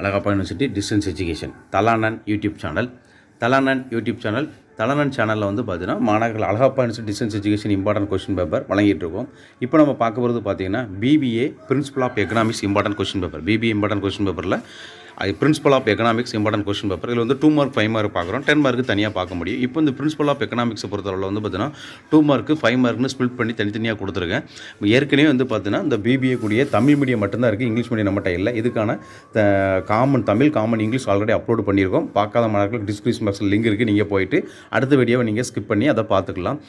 Alagappa university distance education தலானன் YouTube channel தலானன் YouTube channel தலானன் சேனலில் வந்து பார்த்தீங்கன்னா மாணவர்கள் Alagappa university distance education important question paper வழங்கிட்டு இருக்கோம். இப்போ நம்ம பார்க்க போகிறது பார்த்தீங்கன்னா BBA principal of economics important question paper BBA important question பேப்பரில் principal of economics important question paper இதில் வந்து டூ மார்க் ஃபைவ் மார்க் பார்க்குறோம். டென் மார்க்கு தனியாக பார்க்க முடியும். இப்போ இந்த பிரின்சிபல் ஆஃப் எக்கனாமிக்ஸை பொறுத்தளவில் வந்து பார்த்தீங்கன்னா டூ மார்க்கு ஃபைவ் மார்க்னு ஸ்பிளிட் பண்ணி தனித்தனியாக கொடுத்துருக்கேன். ஏற்கனவே வந்து பார்த்தீங்கன்னா இந்த பிபிஏ கூடிய தமிழ் மீடியம் மட்டும்தான் இருக்குது இங்கிலீஷ் மீடியம் நம்மகிட்ட இல்லை. இதுக்கான common Tamil common English already upload பண்ணியிருக்கோம். பார்க்காத மாணவர்களுக்கு டிஸ்கிரிப்ஷன் பாக்ஸில் லிங்க் இருக்குது நீங்கள் போயிட்டு அடுத்த வீடியோவை நீங்கள் ஸ்கிப் பண்ணி அதை பார்த்துக்கலாம்.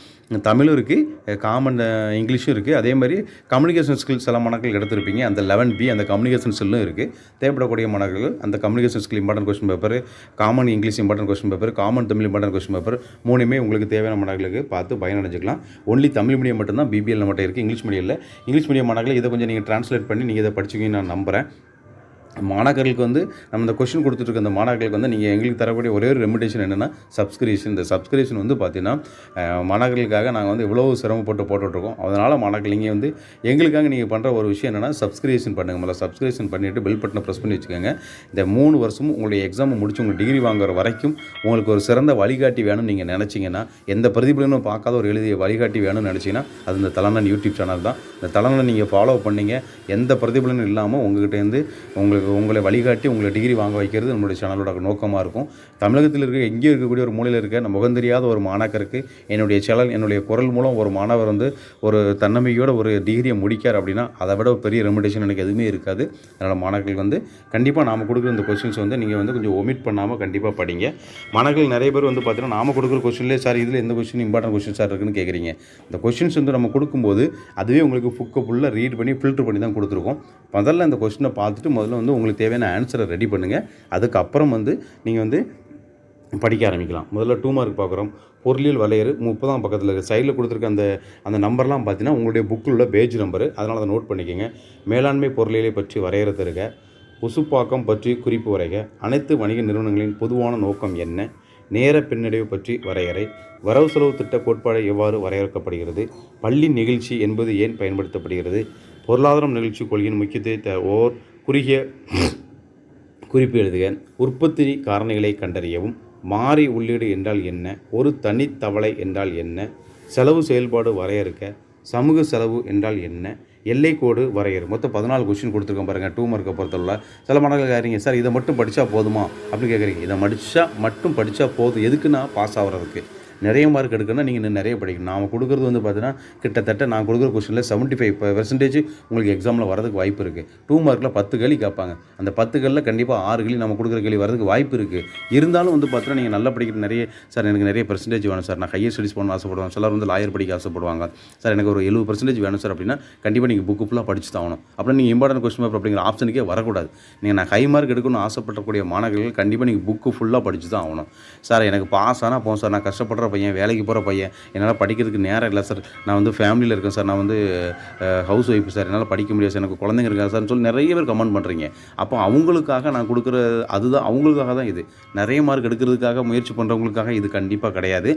தமிழும் இருக்குது காமன் இங்கிலீஷும் இருக்குது அதே மாதிரி கம்யூனிகேஷன் ஸ்கில்ஸ் சில மாணவர்கள் எடுத்திருப்பீங்க. அந்த லெவன் பி அந்த கம்யூனிகேஷன் ஸ்கில்லும் இருக்குது தேவைப்படக்கூடிய மாணவர்கள் அந்த communication skill important question paper common English important question paper common Tamil important question paper மூணுமே உங்களுக்கு தேவையான மாணவர்களுக்கு பார்த்து பயனடைஞ்சிக்கலாம். ஒன்லி தமிழ் மீடியம் மட்டும்தான் பிபிஎல் மட்டும் இருக்குது இங்கிலீஷ் மீடியம் இல்லை இங்கிலீஷ் மீடியம் மாணவர்கள் இதை கொஞ்சம் நீங்கள் ட்ரான்ஸ்லேட் பண்ணி நீங்கள் இதை படிச்சுக்கீங்கன்னு நான் நம்புகிறேன் மாணாக்கர்களுக்கு வந்து நம்ம இந்த கொஷின் கொடுத்துட்ருக்க அந்த மாணாக்கர்களுக்கு வந்து நீங்கள் எங்களுக்கு தரக்கூடிய ஒரே ஒரு ரெமிடேஷன் என்னென்னா சப்ஸ்கிரிப்ஷன் இந்த சப்ஸ்கிரிப்ஷன் வந்து பார்த்தீங்கன்னா மாணாக்கர்களுக்காக நாங்கள் வந்து இவ்வளோ சிரமப்பட்டு போட்டுட்ருக்கோம் அதனால் மாணவர்கள் நீங்கள் வந்து எங்களுக்காக நீங்கள் பண்ணுற ஒரு விஷயம் என்னென்னா சப்ஸ்கிரிப்ஷன் பண்ணுங்கள் முதல்ல சப்ஸ்கிரிப்ஷன் பண்ணிவிட்டு பில் பட்டனை ப்ரெஸ் பண்ணி வச்சுக்கோங்க. இந்த மூணு வருஷமும் உங்களுடைய எக்ஸாம் முடிச்சு உங்கள் டிகிரி வாங்குற வரைக்கும் உங்களுக்கு ஒரு சிறந்த வழிகாட்டி வேணும்னு நீங்கள் நினச்சிங்கன்னா எந்த பிரதிபலனும் பார்க்காத ஒரு எழுதிய வழிகாட்டி வேணும்னு நினச்சிங்கன்னா அது இந்த தலைநன் யூடியூப் சேனல் தான். இந்த தலைநன் நீங்கள் ஃபாலோ பண்ணீங்க. எந்த பிரதிபலனும் இல்லாமல் உங்கள்கிட்டேருந்து உங்களுக்கு உங்களை வழிகாட்டி உங்களை டிகிரி வாங்க வைக்கிறது நம்மளுடைய சேனலோட நோக்கமாக இருக்கும். தமிழகத்தில் இருக்க எங்கேயும் இருக்கக்கூடிய ஒரு மூலையில் இருக்க நம்ம முகம் தெரியாத ஒரு மாணாக்கருக்கு என்னுடைய சேனல் என்னுடைய குரல் மூலம் ஒரு மாணவர் வந்து ஒரு தன்னம்பிக்கையோட ஒரு டிகிரியை முடிக்கார் அப்படின்னா அதை விட பெரிய ரெமிடேஷன் எனக்கு எதுவுமே இருக்காது. அதனால் மாணவர்கள் வந்து கண்டிப்பாக நாம் கொடுக்குற இந்த கொஸ்டின்ஸ் வந்து நீங்கள் வந்து கொஞ்சம் ஒமிட் பண்ணாமல் கண்டிப்பாக படிங்க. மாணவர்கள் நிறைய பேர் வந்து பார்த்தீங்கன்னா நாம் கொடுக்குற கொஸ்டின்லேயே சார் இதில் எந்த கொஸ்டின் இம்பார்ட்டன்ட் கொஸ்டின் சார் இருக்குன்னு கேட்குறீங்க இந்த கொஸ்டின்ஸ் வந்து நம்ம கொடுக்கும்போது அதுவே உங்களுக்கு புக்கை ஃபுல்லாக ரீட் பண்ணி ஃபில்டர் பண்ணி தான் கொடுத்துருக்கோம். முதல்ல அந்த கொஸ்டினை பார்த்துட்டு முதல்ல வந்து உங்களுக்கு தேவையான ஆன்சரை ரெடி பண்ணுங்கள் அதுக்கப்புறம் வந்து நீங்கள் வந்து படிக்க ஆரம்பிக்கலாம். முதல்ல டூ மார்க் பார்க்குறோம். பொருளியல் வளையறு முப்பதாம் பக்கத்தில் இருக்க. சைடில் கொடுத்துருக்க அந்த அந்த நம்பர்லாம் பார்த்தீங்கன்னா உங்களுடைய புக்கில் உள்ள பேஜ் நம்பரு அதனால் அதை நோட் பண்ணிக்கோங்க. மேலாண்மை பொருளியலை பற்றி வரையறது இருக்க. உசுப்பாக்கம் பற்றி குறிப்பு வரைக. அனைத்து வணிக நிறுவனங்களின் பொதுவான நோக்கம் என்ன? நேர பின்னடைவு பற்றி வரையறை. வரவு செலவு திட்ட கோட்பாடு எவ்வாறு வரையறுக்கப்படுகிறது? பள்ளி நிகழ்ச்சி என்பது ஏன் பயன்படுத்தப்படுகிறது? பொருளாதாரம் நிகழ்ச்சி கொள்கையின் முக்கியத்துவத்தை ஓர் குறுகிய குறிப்பு எழுதுக. உற்பத்தி காரணிகளை கண்டறியவும். மாறி உள்ளீடு என்றால் என்ன? ஒரு தனித்தவளை என்றால் என்ன? செலவு செயல்பாடு வரையறுக்க. சமூக செலவு என்றால் என்ன? எல்லை கோடு வரையறு. மொத்தம் பதினாலு கொஸ்டின் கொடுத்துருக்கோம் பாருங்கள் டூ மார்க்கை பொறுத்தவரை சில மாணவர்கள் கேட்குறீங்க சார் இதை மட்டும் படித்தா போதுமா? அப்படின்னு கேட்குறீங்க. இதை மடித்தா மட்டும் படித்தா போதும். எதுக்குன்னா பாஸ் ஆகிறதுக்கு. நிறைய மார்க் எடுக்கணும்னா நீங்கள் இன்னும் நிறைய படிக்கணும். நான் கொடுக்குறது வந்து பார்த்தீங்கன்னா கிட்டத்தட்ட நான் கொடுக்குற கொஸ்டினில் செவன்ட்டி ஃபைவ் பெர்சன்டேஜ் உங்களுக்கு எக்ஸாமில் வரதுக்கு வாய்ப்பு இருக்குது டூ மார்க்கில் பத்து கேள்வி கேட்பாங்க. அந்த பத்து கேள்வியில் கண்டிப்பாக ஆறு கேள்வி நம்ம கொடுக்குற கேள்வி வரதுக்கு வாய்ப்பு இருக்குது இருந்தாலும் வந்து பார்த்தீங்கன்னா நீங்கள் நல்லா படிக்கிற நிறைய சார் எனக்கு நிறைய பெர்சன்டேஜ் வேணும் சார் நான் ஹையர் ஸ்டடிஸ் பண்ண ஆசைப்படுவேன். சிலர் வந்து லாயர் படிக்க ஆசைப்படுவாங்க. சார் எனக்கு ஒரு எழுபது பர்சன்டேஜ் வேணும் சார் அப்படின்னா கண்டிப்பாக நீங்கள் புக்கு ஃபுல்லாக படிச்சு தான் ஆகணும். அப்புறம் நீங்கள் இம்பார்ட்டன்ட் கொஸ்டின் பேப்பர் அப்படிங்கிற ஆப்ஷனுக்கே வரக்கூடாது. நீங்கள் நான் ஹை மார்க் எடுக்கணும்னு ஆசைப்படக்கூடிய மாணவர்கள் கண்டிப்பாக நீங்கள் புக்கு ஃபுல்லாக படிச்சு தான் ஆகணும். சார் எனக்கு பாஸ் ஆனால் போகும் சார் நான் கஷ்டப்படுற பையன் வேலைக்கு போகிற பையன். என்னால் படிக்கிறதுக்கு நேரம் இல்லை சார் நான் வந்து ஃபேமிலியில் இருக்கேன் சார் நான் வந்து ஹவுஸ் ஒய்ஃப் சார் என்னால் படிக்க முடியாது சார் எனக்கு குழந்தைங்க இருக்காங்க சார்னு சொல்லி நிறைய பேர் கமெண்ட் பண்ணுறீங்க அப்போ அவங்களுக்காக நான் கொடுக்குற அதுதான் அவங்களுக்காக தான் இது. நிறைய மார்க் எடுக்கிறதுக்காக முயற்சி பண்ணுறவங்களுக்காக இது கண்டிப்பாக கிடையாது.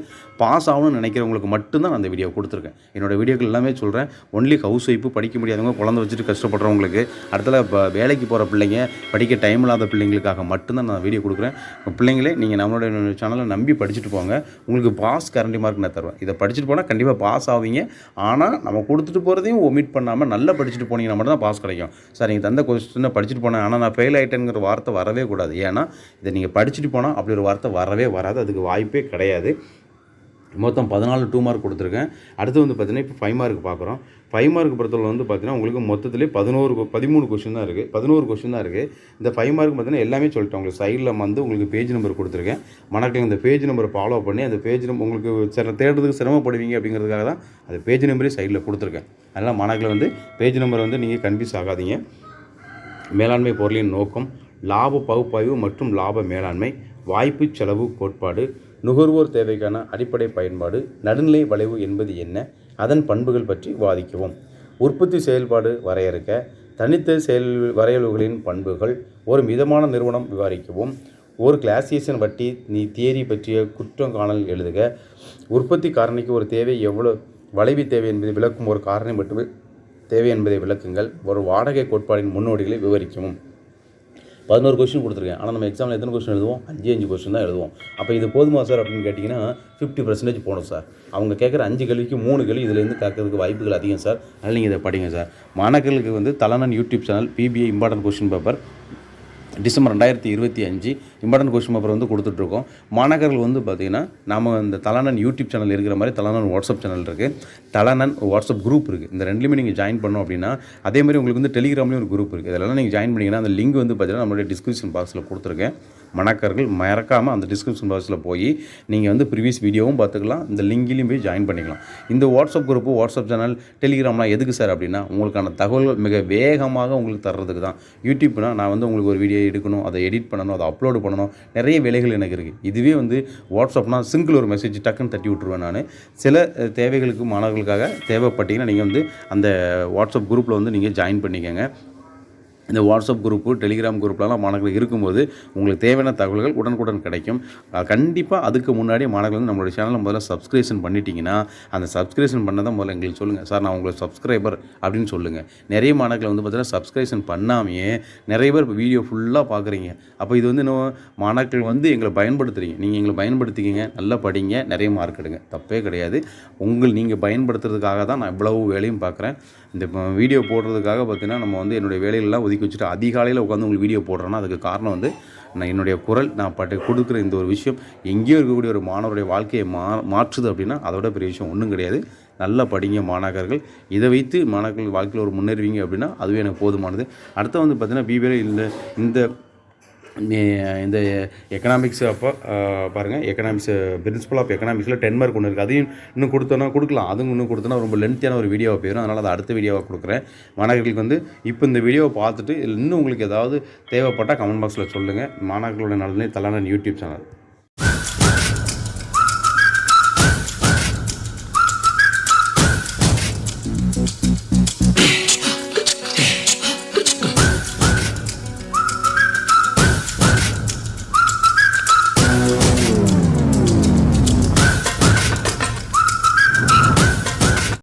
பாஸ் ஆகணும்னு நினைக்கிறவங்களுக்கு மட்டும்தான் நான் அந்த வீடியோ கொடுத்துருக்கேன். என்னோடய வீடியோக்கள் எல்லாமே சொல்கிறேன் ஒன்லி ஹவுஸ் ஒய்ஃபு படிக்க முடியாதவங்க குழந்தை வச்சுட்டு கஷ்டப்படுறவங்களுக்கு. அடுத்தல இப்போ வேலைக்கு போகிற பிள்ளைங்க படிக்க டைம் இல்லாத பிள்ளைங்களுக்காக மட்டும்தான் நான் வீடியோ கொடுக்குறேன். பிள்ளைங்களே நீங்கள் நம்மளோட சேனலை நம்பி படிச்சுட்டு போங்க. உங்களுக்கு பாஸ் கரண்டி மார்க் நான் தருவேன். இதை படிச்சுட்டு போனால் கண்டிப்பாக பாஸ் ஆவீங்க. ஆனால் நம்ம கொடுத்துட்டு போகிறதையும் ஒமிட் பண்ணாமல் நல்லா படிச்சுட்டு போனீங்கன்னா மட்டும் தான் பாஸ் கிடைக்கும். சார் நீங்கள் தந்த கொஸ்டினை படிச்சுட்டு போனேன். ஆனால் நான் ஃபெயில் ஆகிட்டேங்கிற வார்த்தை வரவே கூடாது. ஏன்னா இதை நீங்கள் படிச்சுட்டு போனால் அப்படி ஒரு வார்த்தை வரவே வராது. அதுக்கு வாய்ப்பே கிடையாது. மொத்தம் பதினாலு டூ மார்க் கொடுத்துருக்கேன். அடுத்து வந்து பார்த்தீங்கன்னா இப்போ ஃபைவ் மார்க் பார்க்குறோம். ஃபைவ் மார்க் பொறுத்தவரை வந்து பார்த்தீங்கன்னா உங்களுக்கு மொத்தத்திலே பதினோரு பதிமூணு கொஷின் தான் இருக்குது பதினோரு கொஷின் தான் இருக்குது இந்த ஃபைவ் மார்க் பார்த்தீங்கன்னா எல்லாமே சொல்லிட்டேன் உங்களுக்கு சைடில் வந்து உங்களுக்கு பேஜ் நம்பர் கொடுத்துருக்கேன். மணக்கில் இந்த பேஜ் நம்பரை ஃபாலோ பண்ணி அந்த பேஜ் நம்பர் உங்களுக்கு சிற தேடுறதுக்கு சிரமப்படுவீங்க அப்படிங்கிறதுக்காக தான் அந்த பேஜ் நம்பரே சைடில் கொடுத்துருக்கேன். அதனால் மணக்கில் வந்து பேஜ் நம்பர் வந்து நீங்கள் கன்ஃபியூஸ் ஆகாதீங்க. மேலாண்மை பொருளின் நோக்கம் லாப பகுப்பாய்வு மற்றும் லாப மேலாண்மை. வாய்ப்பு செலவு கோட்பாடு நுகர்வோர் தேவைக்கான அடிப்படை பயன்பாடு நடுநிலை வளைவு என்பது என்ன அதன் பண்புகள் பற்றி விவாதிக்கவும். உற்பத்தி செயல்பாடு வரையறுக்க தனித்த செயல் வரையல்களின் பண்புகள் ஒரு மிதமான நிறுவனம் விவாதிக்கவும் ஒரு கிளாசியேஷன் வட்டி நீ தியரி பற்றிய குற்றம் காணல் எழுதுக. உற்பத்தி காரணிக்கு ஒரு தேவை எவ்வளோ வளைவி தேவை என்பதை விளக்கும் ஒரு காரணி மட்டுமே தேவை என்பதை விளக்குங்கள். ஒரு வாடகை கோட்பாடின் முன்னோடிகளை விவரிக்கவும். பதினோரு கொஸ்டின் கொடுத்துருக்கேன். ஆனால் நம்ம எக்ஸாமில் எத்தனை கொஸ்டின் எழுதுவோம்? அஞ்சு அஞ்சு கொஸ்டின் தான் எழுதுவோம். அப்போ இது போதுமா சார் அப்படின்னு கேட்டிங்கன்னா ஃபிஃப்டி பர்சன்டேஜ் போகணும் சார் அவங்க கேட்குற அஞ்சு கல்விக்கு மூணு கல்வி இதுலேருந்து கேட்கறதுக்கு வாய்ப்புகள் அதிகம் சார் அதனால் நீங்கள் இதை படிங்க சார் மாணவர்களுக்கு வந்து தலனன் YouTube channel BBI important question paper December ரெண்டாயிரத்தி இருபத்தி அஞ்சு இம்பார்ட்டன்ட் கொஸ்டின் பேப்பர் வந்து கொடுத்துட்ருக்கோம். மாணவர்கள் வந்து பார்த்திங்கன்னா நம்ம இந்த தலானன் யூடியூப் சேனல் இருக்கிற மாதிரி தலானன் வாட்ஸ்அப் சேனல் இருக்குது தலானன் வாட்ஸ்அப் குரூப் இருக்குது இந்த ரெண்டுலேயுமே நீங்கள் ஜாயின் பண்ணோம் அப்படின்னா அதே மாதிரி உங்களுக்கு வந்து டெலிகிராம்லேயும் ஒரு குரூப் இருக்குது இதெல்லாம் நீங்கள் ஜாயின் பண்ணிங்கன்னா அந்த லிங்க் வந்து பார்த்தீங்கன்னா நம்மளுடைய டிஸ்கிரிப்ஷன் பாக்ஸில் கொடுத்துருக்கேன். மணக்கர்கள் மறக்காமல் அந்த டிஸ்கிரிப்ஷன் பாக்ஸில் போய் நீங்கள் வந்து ப்ரீவியஸ் வீடியோவும் பார்த்துக்கலாம். இந்த லிங்க்லேயும் போய் ஜாயின் பண்ணிக்கலாம். இந்த வாட்ஸ்அப் குரூப்பு வாட்ஸ்அப் சேனல் டெலிகிராம்லாம் எதுக்கு சார் அப்படின்னா உங்களுக்கான தகவல்கள் மிக வேகமாக உங்களுக்கு தர்றதுக்கு தான். யூடியூப்னால் நான் வந்து உங்களுக்கு ஒரு வீடியோ எடுக்கணும் அதை எடிட் பண்ணணும் அதை அப்லோடு பண்ணணும். நிறைய வேலைகள் எனக்கு இருக்குது இதுவே வந்து வாட்ஸ்அப்னால் சிங்கிள் ஒரு மெசேஜ் டக்குன்னு தட்டி விட்ருவேன் நான். சில தேவைகளுக்கு மாணவர்களுக்காக தேவைப்பட்டீங்கன்னா நீங்கள் வந்து அந்த வாட்ஸ்அப் குரூப்பில் வந்து நீங்கள் ஜாயின் பண்ணிக்கோங்க. இந்த வாட்ஸ்அப் குரூப்பு டெலிகிராம் குரூப்லலாம் மாணவர்கள் இருக்கும்போது உங்களுக்கு தேவையான தகவல்கள் உடனுக்குடன் கிடைக்கும். கண்டிப்பாக அதுக்கு முன்னாடி மாணவர்கள் வந்து நம்மளுடைய சேனலை முதல்ல சப்ஸ்கிரிப்ஷன் பண்ணிட்டீங்கன்னா அந்த சப்ஸ்கிரிப்ஷன் பண்ணதான் முதல்ல எங்களுக்கு சொல்லுங்கள் சார் நான் உங்களை சப்ஸ்கிரைபர் அப்படின்னு சொல்லுங்கள் நிறைய மாணவர்கள் வந்து பார்த்தீங்கன்னா சப்ஸ்கிரிப்ஷன் பண்ணாமையே நிறைய பேர் இப்போ வீடியோ ஃபுல்லாக பார்க்குறீங்க. அப்போ இது வந்து இன்னும் மாணவர்கள் வந்து எங்களை பயன்படுத்துகிறீங்க நீங்கள் எங்களை பயன்படுத்திக்கிங்க நல்லா படிங்க நிறைய மார்க் எடுங்க. தப்பே கிடையாது. உங்கள் நீங்கள் பயன்படுத்துறதுக்காக தான் நான் இவ்வளவு வேலையும் பார்க்குறேன். இந்த வீடியோ போடுறதுக்காக பார்த்தீங்கன்னா நம்ம வந்து என்னுடைய வேலையெல்லாம் ஒதுக்கி வச்சுட்டு அதிகாலையில் உட்காந்து உங்களுக்கு வீடியோ போடுறேன்னா அதுக்கு காரணம் வந்து நான் என்னுடைய குரல் நான் பட்டு கொடுக்குற இந்த ஒரு விஷயம் எங்கேயோ இருக்கக்கூடிய ஒரு மாணவருடைய வாழ்க்கையை மா மாற்றுது அப்படின்னா அதோட பெரிய விஷயம் ஒன்றும் கிடையாது நல்லா படிங்க மாணாக்கர்கள் இதை வைத்து மாணாக்கர்கள் வாழ்க்கையில் ஒரு முன்னேறுவீங்க அப்படின்னா அதுவே எனக்கு போதுமானது அடுத்து வந்து பார்த்திங்கன்னா பிபிஏ இந்த இந்த இந்த எக்கனாமிக்ஸ் அப்போ பாருங்கள் எக்கனாமிக்ஸ் பிரின்சிபல் ஆஃப் எக்கனாமிக்ஸில் டென் மார்க் ஒன்று இருக்குது அதையும் இன்னும் கொடுத்தோன்னா கொடுக்கலாம். அதுவும் இன்னும் கொடுத்தோன்னா ரொம்ப லென்த்தியான ஒரு வீடியோவை போயிடும் அதனால் அதை அடுத்த வீடியோவாக கொடுக்குறேன். மாணவர்களுக்கு வந்து இப்போ இந்த வீடியோவை பார்த்துட்டு இன்னும் உங்களுக்கு ஏதாவது தேவைப்பட்டால் கமெண்ட் பாக்ஸில் சொல்லுங்கள் மாணவர்களோட நலனே தலான யூடியூப் சேனல்.